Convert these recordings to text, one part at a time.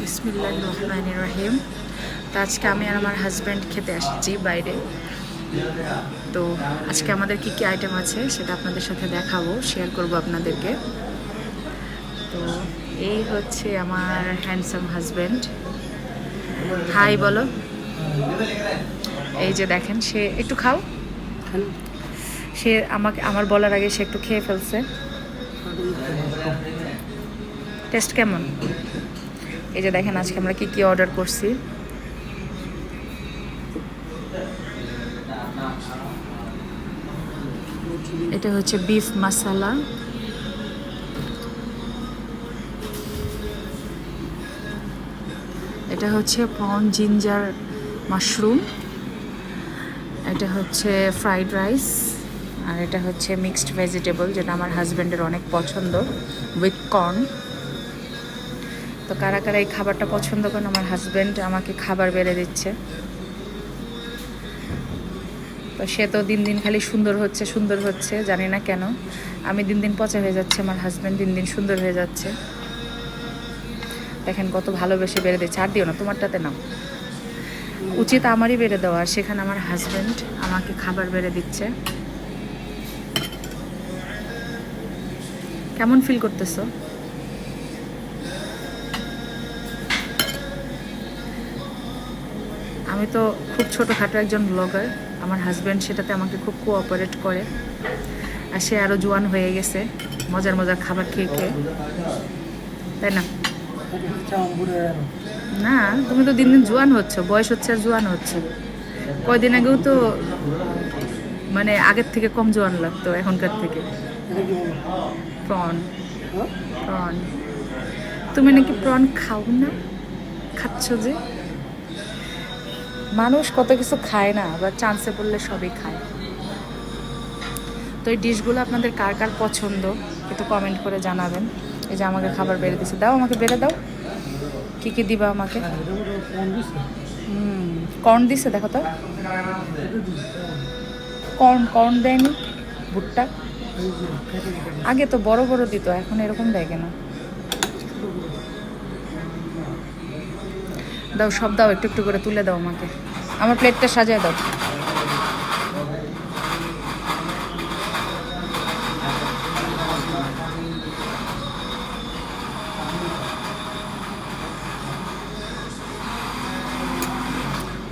বিসমিল্লাহ রহমান রহিম। তো আজকে আমি আর আমার হাজব্যান্ড খেতে আসছি বাইরে। তো আজকে আমাদের কি কি আইটেম আছে সেটা আপনাদের সাথে দেখাবো শেয়ার করব আপনাদেরকে। তো এই হচ্ছে আমার হ্যান্ডসাম হাজব্যান্ড হাই বলো। এই যে দেখেন সে একটু খাও। সে আমাকে আমার বলার আগে সে একটু খেয়ে ফেলছে। টেস্ট কেমন? এই যে দেখেন আজকে আমরা কি কি অর্ডার করছি। এটা হচ্ছে বিফ মাসালা এটা হচ্ছে প্রন জিঞ্জার মাশরুম এটা হচ্ছে ফ্রাইড রাইস আর এটা হচ্ছে মিক্সড ভেজিটেবল যেটা আমার হাজব্যান্ডের অনেক পছন্দ। উইথ কর্ন তো কারা কারা এই খাবারটা পছন্দ করেন? আমার হাজব্যান্ড আমাকে খাবার বেড়ে দিচ্ছে। তো সে তো দিন দিন খালি সুন্দর হচ্ছে সুন্দর হচ্ছে, জানি না কেন। আমি দিন দিন পচা হয়ে যাচ্ছে, আমার হাজব্যান্ড দিন দিন সুন্দর হয়ে যাচ্ছে। দেখেন কত ভালোবেসে বেড়ে দিচ্ছে। আর দিও না, তোমারটাতে নাও। উচিত আমারই বেড়ে দেওয়া সেখানে আমার হাজব্যান্ড আমাকে খাবার বেড়ে দিচ্ছে। কেমন ফিল করতেছো? আমি তো খুব ছোটোখাটো একজন ব্লগার আমার হাজব্যান্ড সেটাতে আমাকে খুব কোঅপারেট করে। আর সে আরও জোয়ান হয়ে গেছে। মজার মজার খাবার খেয়ে খেয়ে। তাই না? না, তুমি তো দিন দিন জোয়ান হচ্ছ। বয়স হচ্ছে আর জোয়ান হচ্ছে। কয়দিন আগেও তো মানে আগের থেকে কম জোয়ান লাগতো এখনকার থেকে। প্রন। প্রন। তুমি নাকি প্রন খাও না? খাচ্ছ যে? মানুষ কত কিছু খায় না বা চান্সে পড়লে সবই খায়। তো এই ডিশগুলো আপনাদের কার কার পছন্দ, একটু কমেন্ট করে জানাবেন। এই যে আমাকে খাবার বেড়ে দিছে দাও আমাকে বেড়ে দাও। কি কি দিবা আমাকে? কর্ন দিছে, দেখো তো। কর্ন কর্ন দেয়নি, ভুট্টা। আগে তো বড় বড় দিত, এখন এরকম দেয় কেন? দাও, সব দাও, একটু একটু করে তুলে দাও আমাকে। আমার প্লেটটা সাজিয়ে দাও।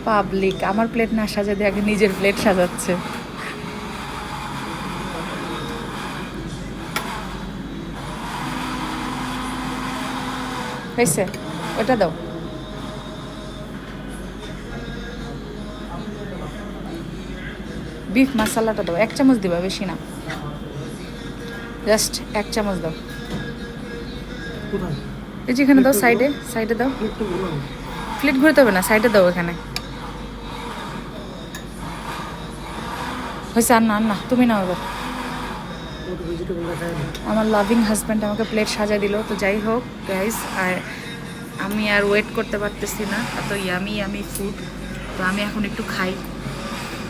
পাবলিক, আমার প্লেট না সাজাতে আগে নিজের প্লেট সাজাচ্ছে। হয়েছে? ওটা দাও। বিফ মশালাটা দাও এক চামচ দিবা বেশি না। জাস্ট এক চামচ দাও। এই যে এখানে দাও সাইডে সাইডে দাও। প্লেট ঘুরতে হবে না সাইডে দাও এখানে। হয়েছে আর না না তুমি নাও এবার। আমার লাভিং হাজব্যান্ড আমাকে প্লেট সাজা দিল তো যাই হোক গাইজ আর আমি আর ওয়েট করতে পারতেছি না এত ইয়ামি ইয়ামি ফুড তো আমি এখন একটু খাই।